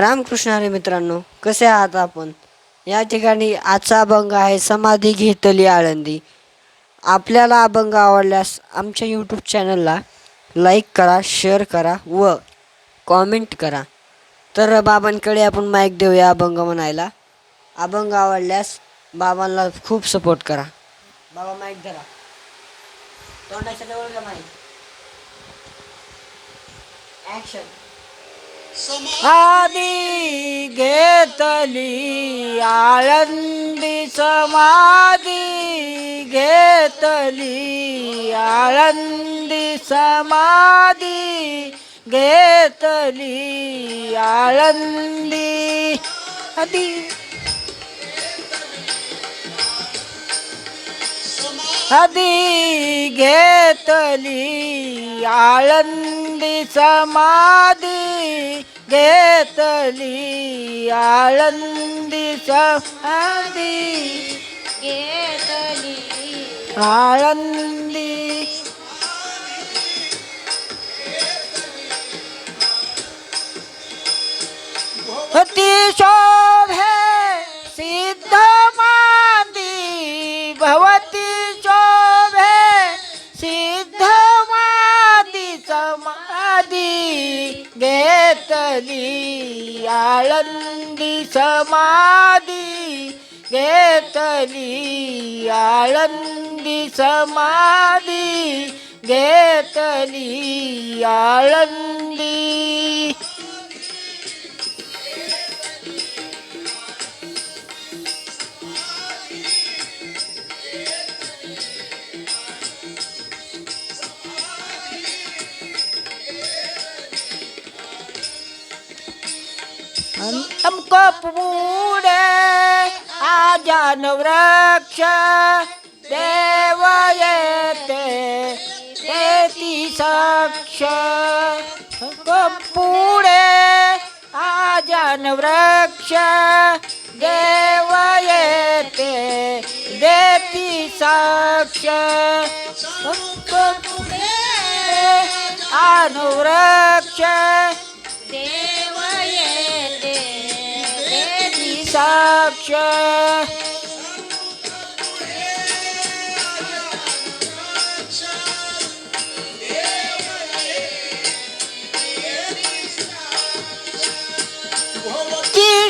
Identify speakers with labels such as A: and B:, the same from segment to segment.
A: रामकृष्ण हरे मित्रांनो कसे आहात आपण? या ठिकाणी आजचा अभंग आहे समाधी घेतली आळंदी. आपल्याला अभंग आवडल्यास आमच्या यूट्यूब चॅनलला लाईक करा शेअर करा व कॉमेंट करा. तर बाबांकडे आपण माईक देऊया अभंग म्हणायला. अभंग आवडल्यास बाबांना खूप सपोर्ट करा. बाबा माईक धरा. तोंडाच्या जवळ का माईक ॲक्शन आधी घेतली आळंदी समाधी घेतली आळंदी समाधी घेतली आळंदी आधी आधी घेतली आळंदी समाधी घेतली आळंदी समाधी
B: घेतली.
A: आळंदी. अति शोभे सिद्ध मांदी. भवती शोभे सिद्ध मादी समाधी. घेतली आळंदी समाधी. घेतली आळंदी समाधी. घेतली आळंदी कपुड़े आजान वृक्ष देव येते तेती सक्ष हमको आजान वृक्ष देव येते देती सक्ष हमको आनुवृक्ष साक्ष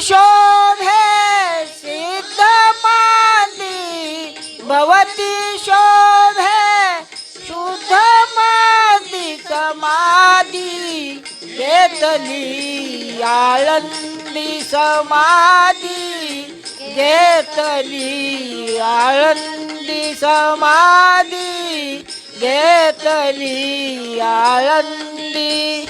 A: शोभे सिद्ध माली। भवती शोभे शुद्ध मांदी समाधी वेतली आळंदी। समाधी घेतली आळंदी समाधी घेतली आळंदी.